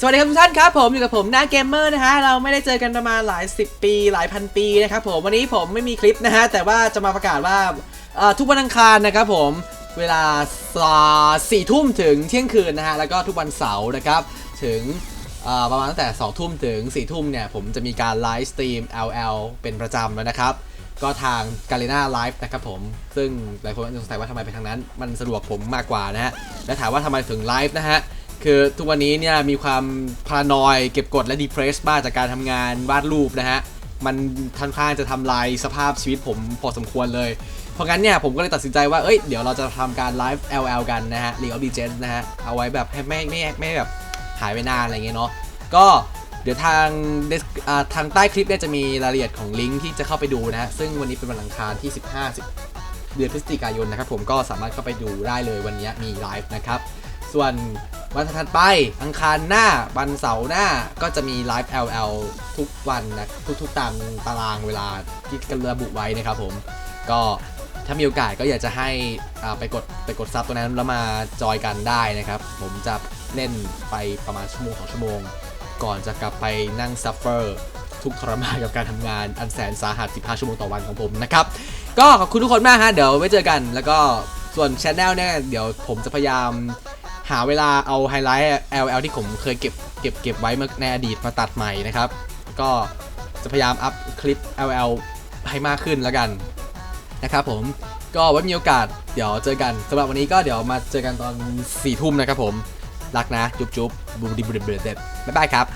สวัสดีครับทุกท่านครับผมอยู่กับผมหน้าเกมเมอร์นะฮะเราไม่ได้เจอกันประมาณหลาย 10 ปีหลายพันปีนะครับผมวันนี้ผมไม่มีคลิปนะฮะแต่ว่าจะมาประกาศว่าทุกวันอังคารนะครับผมเวลาสี่ทุ่มถึงเที่ยงคืนนะฮะแล้วก็ทุกวันเสาร์นะครับถึงประมาณตั้งแต่2ทุ่มถึง4ทุ่มเนี่ยผมจะมีการไลฟ์สตรีม LL เป็นประจำแล้วนะครับก็ทาง g a l e n a Live นะครับผม ซึ่งหลายคนสงสัยว่าทำไมไปทางนั้น มันสะดวกผมมากกว่านะฮะ และถามว่าทำไมถึงไลฟ์นะฮะ คือทุกวันนี้เนี่ยมีความพารานอยเก็บกดและดีเพรสบ้างจากการทำงานวาดรูปนะฮะ มันค่อนข้างจะทำลายสภาพชีวิตผมพอสมควรเลย เพราะงั้นเนี่ยผมก็เลยตัดสินใจว่า เอ้ย เดี๋ยวเราจะทำการไลฟ์ LL กันนะฮะ League of Legends นะฮะ เอาไว้แบบให้ไม่ไม่ไม่แบบหายไปนานอะไรเงี้ยเนาะ ก็เดี๋ยวทางทางใต้คลิปเนี่ยจะมีรายละเอียดของลิงก์ที่จะเข้าไปดูนะฮะ ซึ่งวันนี้เป็นวันอังคารที่ 15 เดือนพฤศจิกายนนะครับผมก็สามารถเข้าไปดูได้เลยวันนี้มีไลฟ์นะครับ ส่วน วันถัดไปอังคารหน้าวันเสาร์หน้าก็จะมีไลฟ์ LL ทุกวันนะทุกๆตามตารางเวลาที่กระบุไว้นะครับผมก็ถ้ามีโอกาสก็อยากจะให้อ่าไปกดไปกดซับตัวนั้นแล้วมาจอยกันได้นะครับ ผมจะเล่นไปประมาณชั่วโมงสองชั่วโมง ก่อนจะกลับไปนั่งซัฟเฟอร์ทุกทรมานกับการทำงานอันแสนสาหัส15ชั่วโมงต่อวันของผมนะครับ ก็ขอบคุณทุกคนมากฮะเดี๋ยวไว้เจอกัน แล้วก็ส่วนช anel เนี่ยเดี๋ยวผมจะพยายาม หาเวลาเอาไฮไลท์ LL ที่ผมเคยเก็บเก็บเก็บไว้เมื่อในอดีตมาตัดใหม่นะครับ ก็จะพยายามอัพคลิป LL ให้มากขึ้นแล้วกันนะครับผมก็ไว้มีโอกาสเดี๋ยวเจอกันสำหรับวันนี้ก็เดี๋ยวมาเจอกันตอน4ทุ่มนะครับผม รักนะ จุ๊บจุ๊บบูดีบูดีเบรดบ๊ายบายครับ